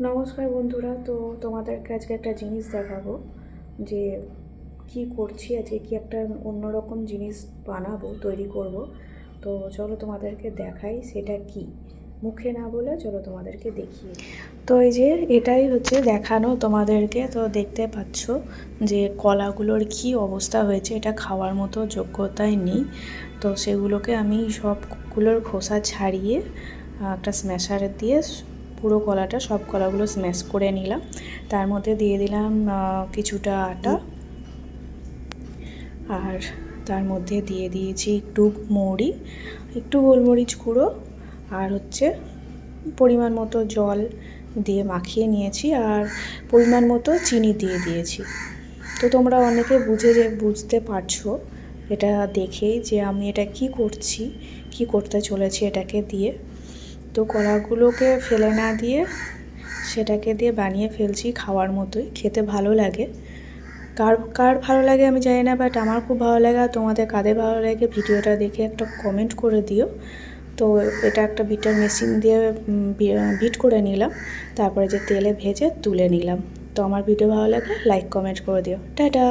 নমস্কার বন্ধুরা, তো তোমাদেরকে আজকে একটা জিনিস দেখাবো যে কি করছি, আজকে কি একটা অন্যরকম জিনিস বানাবো, তৈরি করব। তো চলো তোমাদেরকে দেখাই সেটা কি। মুখে না বলে চলো তোমাদেরকে দেখিয়ে তো এই যে এটাই হচ্ছে দেখানো তোমাদেরকে, তো দেখতে পাচ্ছ যে কলাগুলোর কি অবস্থা হয়েছে, এটা খাওয়ার মতো যোগ্যতাই নেই। তো সেগুলোকে আমি সবগুলোর খোসা ছাড়িয়ে একটা স্ম্যাশার দিয়ে পুরো কলাটা, সব কলাগুলো স্ম্যাশ করে নিলাম। তার মধ্যে দিয়ে দিলাম কিছুটা আটা। আর তার মধ্যে দিয়ে দিয়েছি একটু মৌরি, একটু গোলমরিচ গুঁড়ো আর হচ্ছে পরিমাণ মতো জল দিয়ে মাখিয়ে নিয়েছি আর পরিমাণ মতো চিনি দিয়ে দিয়েছি। তো তোমরা অনেকে বুঝে যে, বুঝতে পারছ এটা দেখেই যে আমি এটা কি করছি, কি করতে চলেছি এটাকে দিয়ে। তো কলাগুলোকে ফেলে না দিয়ে সেটাকে দিয়ে বানিয়ে ফেলছি খাওয়ার মতোই। খেতে ভালো লাগে। কার কার ভালো লাগে আমি জানি না বাট আমার খুব ভালো লাগে। আর তোমাদের কাদের ভালো লাগে ভিডিওটা দেখে একটা কমেন্ট করে দিও। তো এটা একটা বিটার মেশিন দিয়ে বিট করে নিলাম। তারপরে যে তেলে ভেজে তুলে নিলাম। তো আমার ভিডিও ভালো লাগে লাইক কমেন্ট করে দিও। টাটা!